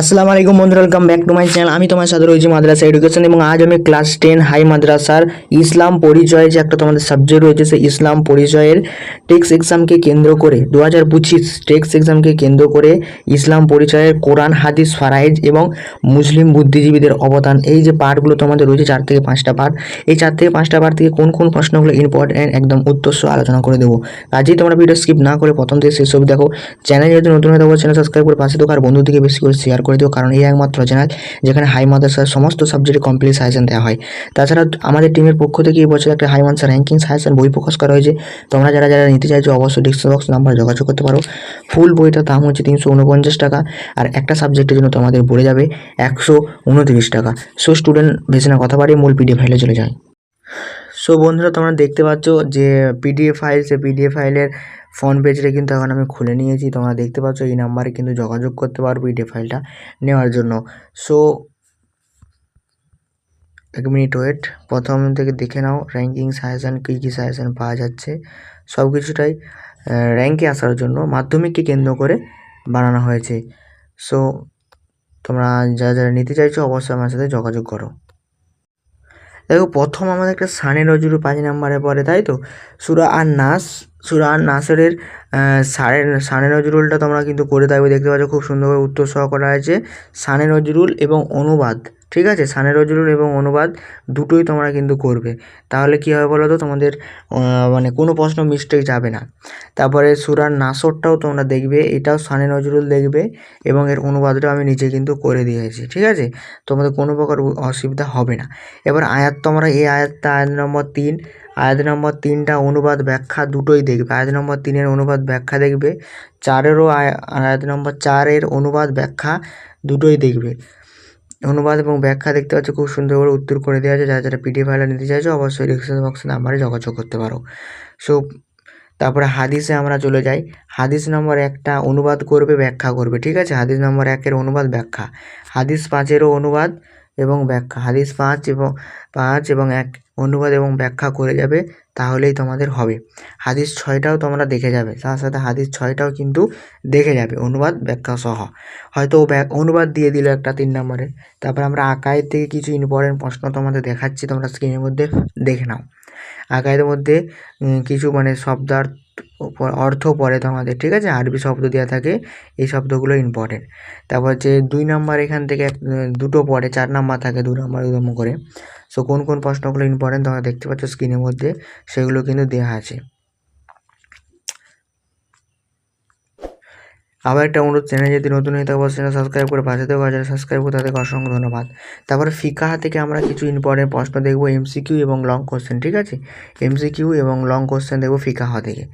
আসসালামু আলাইকুম বন্ধুরা welcome back to my channel আমি তোমার সাথে রয়েছি মাদ্রাসা এডুকেশন এবং আজ আমি ক্লাস টেন হাই মাদ্রাসার ইসলাম পরিচয় যে একটা তোমাদের সাবজেক্ট রয়েছে, সেই ইসলাম পরিচয়ের টেক্স এক্সামকে কেন্দ্র করে দু হাজার পঁচিশ টেক্স এক্সামকে কেন্দ্র করে ইসলাম পরিচয়ের কোরআন, হাদিস, ফারাইজ এবং মুসলিম বুদ্ধিজীবীদের অবদান। এই যে পার্টগুলো তোমাদের রয়েছে, চার থেকে পাঁচটা পার্ট এই চার থেকে পাঁচটা পার্ট থেকে কোন কোন প্রশ্নগুলো ইম্পর্টেন্ট একদম উত্তরসহ আলোচনা করে দেবো। কাজেই তোমরা ভিডিও স্কিপ না করে প্রথম থেকে অবধি দেখো। চ্যানেল যদি নতুন হয়ে থাকো চ্যানেল সাবস্ক্রাইব করে পাশে থাকো আর বন্ধুদেরকে বেশি করে শেয়ার করে দিও, কারণ এই একমাত্র চ্যানেল যেখানে হাই মাদ্রাসার সমস্ত সাবজেক্টে কমপ্লিট সাজেশন দেওয়া হয়। তাছাড়া আমাদের টিমের পক্ষ থেকে এই বছর একটা হাই মাদ্রাসা র্যাঙ্কিং সাজেশন বই প্রকাশ করা হয়েছে। তোমরা যারা যারা নিতে চাইছো, অবশ্যই ডিসক্রিপশন বক্স নাম্বার যোগাযোগ করতে পারো। ফুল বইটার দাম হচ্ছে তিনশো উনপঞ্চাশ টাকা, আর একটা সাবজেক্টের জন্য তোমাদের পড়ে যাবে একশো উনত্রিশ টাকা। সো স্টুডেন্ট বেশি না কথা বাড়িয়ে মূল পিডিএফ ফাইলে চলে যায়। সো বন্ধুরা, তোমরা দেখতে পাচ্ছ যে পিডিএফ ফাইল সে পিডিএফ ফাইলের ফ্রন্ট পেজটা কিন্তু এখন আমি খুলে নিয়েছি। তোমরা দেখতে পাচ্ছ এই নাম্বারে কিন্তু যোগাযোগ করতে পারব পিডিএফ ফাইলটা নেওয়ার জন্য। সো এক মিনিট ওয়েট প্রথম থেকে দেখে নাও র্যাঙ্কিং সাজেশান কী কী সাজেশন পাওয়া যাচ্ছে। সব কিছুটাই র্যাঙ্কে আসার জন্য মাধ্যমিককে কেন্দ্র করে বানানো হয়েছে। সো তোমরা যারা যারা নিতে চাইছো অবশ্যই আমার সাথে যোগাযোগ করো। দেখো, প্রথম আমাদের একটা সানে নজরুল পাঁচ নাম্বারে পড়ে, তাই তো? সুরা আর নাস সুরা নাসরের সাড়ে সানে নজরুলটা তোমরা কিন্তু করে থাকবে। দেখতে পাচ্ছ খুব সুন্দরভাবে উত্তর সহ করা হয়েছে সানে নজরুল এবং অনুবাদ, ঠিক আছে? সানে নজরুল এবং অনুবাদ দুটোই তোমরা কিন্তু করবে। তাহলে কী হবে বলো তো? তোমাদের মানে কোনো প্রশ্ন মিস্টেক যাবে না। তারপরে সুরার নাসরটাও তোমরা দেখবে, এটাও সানে নজরুল দেখবে এবং এর অনুবাদটাও আমি নিজে কিন্তু করে দিয়েছি, ঠিক আছে? তোমাদের কোনো প্রকার অসুবিধা হবে না। এবার আয়াত, তোমরা এই আয়াতটা আয়াত নম্বর তিন আয়াত নম্বর তিনটা অনুবাদ ব্যাখ্যা দুটোই দেখবে। আয়াত নম্বর তিনের অনুবাদ ব্যাখ্যা দেখবে, চারেরও আয়াত নম্বর চারের অনুবাদ ব্যাখ্যা দুটোই দেখবে। অনুবাদ এবং ব্যাখ্যা দেখতে পাচ্ছ, খুব সুন্দর করে উত্তর করে দেওয়া আছে। যারা যারা পিডিএফ ফাইলে নিতে চাইছো, অবশ্যই ডিসক্রিপশন বক্সে নাম্বারে যোগাযোগ করতে পারো। সো তারপরে হাদিসে আমরা চলে যাই। হাদিস নম্বর একটা অনুবাদ করবে, ব্যাখ্যা করবে, ঠিক আছে? হাদিস নম্বর একের অনুবাদ ব্যাখ্যা। হাদিস পাঁচেরও অনুবাদ এবং ব্যাখ্যা। হাদিস পাঁচ এবং পাঁচ এবং এক অনুবাদ এবং ব্যাখ্যা করে যাবে, তাহলেই তোমাদের হবে। হাদিস ছয়টাও তোমরা দেখে যাবে, তার সাথে হাদিস ছয়টাও কিন্তু দেখে যাবে, অনুবাদ, ব্যাখ্যা সহ। হয়তো অনুবাদ দিয়ে দিল একটা তিন নম্বরে। তারপর আমরা আকায়ের থেকে কিছু ইম্পর্টেন্ট প্রশ্ন তোমাদের দেখাচ্ছি, তোমরা স্ক্রিনের মধ্যে দেখে নাও। আকায়ের মধ্যে কিছু মানে শব্দার্থ অর্থ পড়ে তোমাদের ঠিক আছে? আরবি শব্দ দেওয়া থাকে, এই শব্দগুলো ইম্পর্টেন্ট তারপর হচ্ছে দুই নাম্বার এখান থেকে দুটো পড়ে চার নাম্বার থাকে, দু নাম্বার নম্বর করে। সো কোন কোন প্রশ্নগুলো ইম্পর্টেন্ট তোমরা দেখতে পাচ্ছ স্ক্রিনের মধ্যে, সেগুলো কিন্তু দেওয়া আছে। আবার একটা অনুরোধ, চ্যানেল যদি নতুন হয়ে থাকে, অবশ্যই সাবস্ক্রাইব করে পাশে দেওয়া যারা সাবস্ক্রাইব করে, তাদেরকে অসংখ্য ধন্যবাদ। তারপরে ফিকাহা থেকে আমরা কিছু ইম্পর্টেন্ট প্রশ্ন দেখব এমসিকিউ এবং লং কোশ্চেন ঠিক আছে? এমসিকিউ এবং লং কোশ্চেন দেখব ফিকাহা থেকে।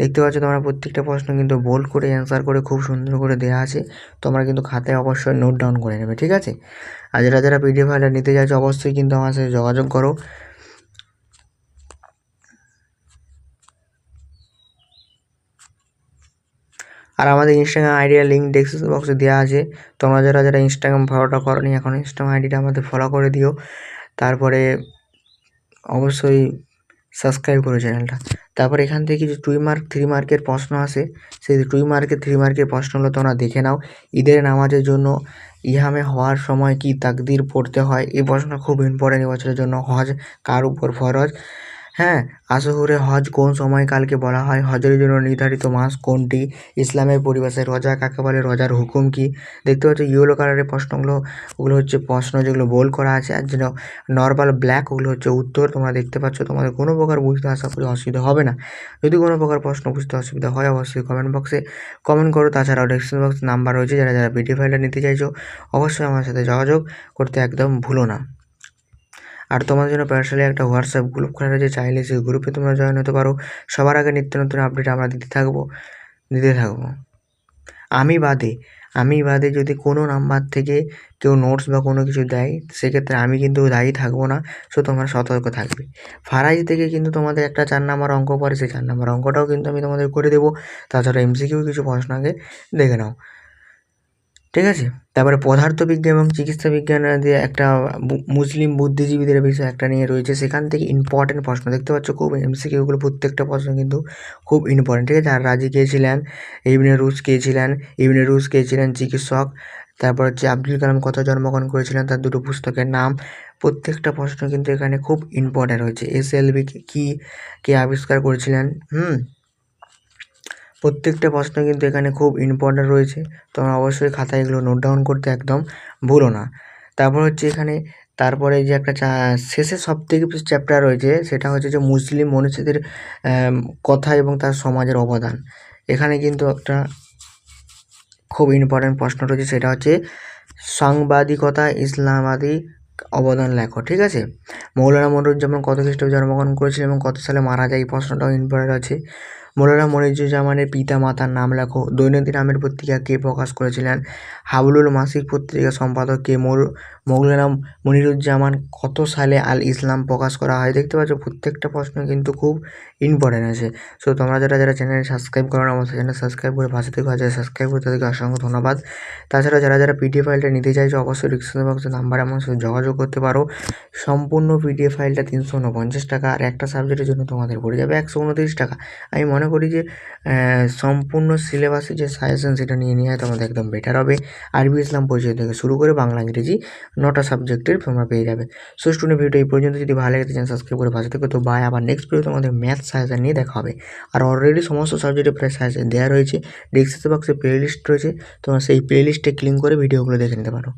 দেখতে পাচ্ছ তোমরা প্রত্যেকটা প্রশ্ন কিন্তু বোল্ড করে অ্যান্সার করে, খুব সুন্দর করে দেওয়া আছে। তোমরা কিন্তু খাতায় অবশ্যই নোট ডাউন করে নেবে, ঠিক আছে? আর যারা যারা পিডিএফ ফাইলটা নিতে চাইছো, অবশ্যই কিন্তু আমার সাথে যোগাযোগ করো। আর আমাদের ইনস্টাগ্রাম আইডিয়ার লিঙ্ক ডেসক্রিপশন বক্সে দেওয়া আছে। তোমরা যারা যারা ইনস্টাগ্রাম ফলোটা করনি, এখন ইনস্টাগ্রাম আইডিটা আমাদের ফলো করে দিও। তারপরে অবশ্যই সাবস্ক্রাইব করো চ্যানেলটা তারপর এখান থেকে কিছু টুই মার্ক থ্রি মার্কের প্রশ্ন আসে। সেই টুই মার্কের থ্রি মার্কের প্রশ্নগুলো তোমরা দেখে নাও। ঈদের নামাজের জন্য, ইহামে হওয়ার সময় কি তাকদির পড়তে হয়? এই প্রশ্নটা খুব ইম্পর্টেন্ট এবছরের জন্য। হজ কার উপর ফরজ? হ্যাঁ আসহুরে হজ কোন সময়কালকে বলা হয়? হজের জন্য নির্ধারিত মাস কোনটি? ইসলামের পরিভাষায় রোজা কাকে বলে? রোজার হুকুম কী? দেখতে পাচ্ছ ইয়েলো কালারের প্রশ্নগুলো, ওগুলো হচ্ছে প্রশ্ন যেগুলো বোল্ড করা আছে। আর যেন নর্মাল ব্ল্যাক ওগুলো হচ্ছে উত্তর। তোমরা দেখতে পাচ্ছ, তোমাদের কোনো প্রকার বুঝতে আশা করি অসুবিধা হবে না। যদি কোনো প্রকার প্রশ্ন বুঝতে অসুবিধা হয়, অবশ্যই কমেন্ট বক্সে কমেন্ট করো। তাছাড়াও ডেসক্রিপশন বক্স নাম্বার রয়েছে। যারা যারা ভিডিও ফাইলটা নিতে চাইছো, অবশ্যই আমার সাথে যোগাযোগ করতে একদম ভুলো না। আর তোমাদের জন্য পার্সোনালি একটা হোয়াটসঅ্যাপ গ্রুপ খোলা রয়েছে চাইলে সেই গ্রুপে তোমরা জয়েন হতে পারো। সবার আগে নিত্য নতুন আপডেট আমরা দিতে থাকব দিতে থাকব। আমি বাদে আমি বাদে যদি কোনো নাম্বার থেকে কেউ নোটস বা কোনো কিছু দেয়, সেক্ষেত্রে আমি কিন্তু দায়ী থাকব না সো তোমরা সতর্ক থাকবে। ফারাইজ থেকে কিন্তু তোমাদের একটা চার নাম্বার অঙ্ক পড়ে সেই চার নাম্বার অঙ্কটাও কিন্তু আমি তোমাদের করে দেবো। তাছাড়া এমসিকিউ কিছু প্রশ্ন আগে দেখে নাও। ঠিক আছে? তারপরে পদার্থবিজ্ঞান এবং চিকিৎসা বিজ্ঞান দিয়ে একটা মুসলিম বুদ্ধিজীবীদের বিষয় একটা নিয়ে রয়েছে। সেখান থেকে ইম্পর্টেন্ট প্রশ্ন। দেখতে পাচ্ছ খুব এমসিকিউগুলো প্রত্যেকটা প্রশ্ন কিন্তু খুব ইম্পর্টেন্ট ঠিক আছে? আর রাজি কে ছিলেন? ইবনে রুশ কে ছিলেন? ইবনে রুশ কে ছিলেন চিকিৎসক? তারপর হচ্ছে আব্দুল কালাম কত জন্মগ্রহণ করেছিলেন? তার দুটো পুস্তকের নাম। প্রত্যেকটা প্রশ্ন কিন্তু এখানে খুব ইম্পর্ট্যান্ট রয়েছে। এস এল বি কী, কে আবিষ্কার করেছিলেন? হুম? প্রত্যেকটা প্রশ্ন কিন্তু এখানে খুব ইম্পর্ট্যান্ট রয়েছে। তোমরা অবশ্যই খাতায় এগুলো নোট ডাউন করতে একদম ভুলো না। তারপর হচ্ছে এখানে, তারপরে যে একটা শেষে সব থেকে চ্যাপ্টার রয়েছে, সেটা হচ্ছে যে মুসলিম মনীষীদের কথা এবং তার সমাজের অবদান। এখানে কিন্তু একটা খুব ইম্পর্ট্যান্ট প্রশ্ন রয়েছে, সেটা হচ্ছে সাংবাদিকতা, ইসলামাদি অবদান লেখো, ঠিক আছে? মৌলানা মনিরুজ্জামান কত খ্রিস্টাব্দে জন্মগ্রহণ করেছিলেন এবং কত সালে মারা যায়, এই প্রশ্নটাও ইম্পর্টেন্ট আছে। মৌলানা মনিরুজ্জামানের পিতা মাতার নাম লেখো। দৈনন্দিন আমের পত্রিকা কে প্রকাশ করেছিলেন? হাবলুল মাসিক পত্রিকা সম্পাদক কে? মৌল মৌলানা মনিরুজ্জামান কত সালে আল ইসলাম প্রকাশ করা হয়? দেখতে পাচ্ছ, প্রত্যেকটা প্রশ্ন কিন্তু খুব ইম্পর্টেন্ট আছে। সো তোমরা যারা যারা চ্যানেল সাবস্ক্রাইব করো অবশ্যই চ্যানেল সাবস্ক্রাইব করে পাশে থেকে আছে। সাবস্ক্রাইব করে তাদেরকে অসংখ্য ধন্যবাদ। তাছাড়া যারা যারা পিডিএফ ফাইলটা নিতে চাইছো, অবশ্যই ডিসক্রিপশন বক্সে নাম্বার আমার সাথে যোগাযোগ করতে পারো। সম্পূর্ণ পিডিএফ ফাইলটা তিনশো উনপঞ্চাশ টাকা, আর একটা সাবজেক্টের জন্য তোমাদের পড়ে যাবে একশো উনত্রিশ টাকা। আমি মনে করি যে সম্পূর্ণ সিলেবাসের যে সাজেশন সেটা নিয়ে নেওয়া তোমাদের একদম বেটার হবে। আরবি ইসলাম পরিচয় থেকে শুরু করে বাংলা, ইংরেজি নটা সাবজেক্টের তোমরা পেয়ে যাবে। সো স্টুডেন্ট ভিডিও এই পর্যন্ত, যদি ভালো লাগে চ্যানেল সাবস্ক্রাইব করে পাশে থেকে। তো বাই আবার নেক্সট ভিডিও তোমাদের ম্যাথ সাজেশন নিয়ে দেখা হবে। আর অলরেডি সমস্ত সাবজেক্টে প্রায় সাজেশন দেওয়া রয়েছে। ডিসক্রিপশন বক্সে প্লে লিস্ট রয়েছে। তোমরা সেই প্লে লিস্টে ক্লিক করে ভিডিওগুলো দেখে নিতে পারো।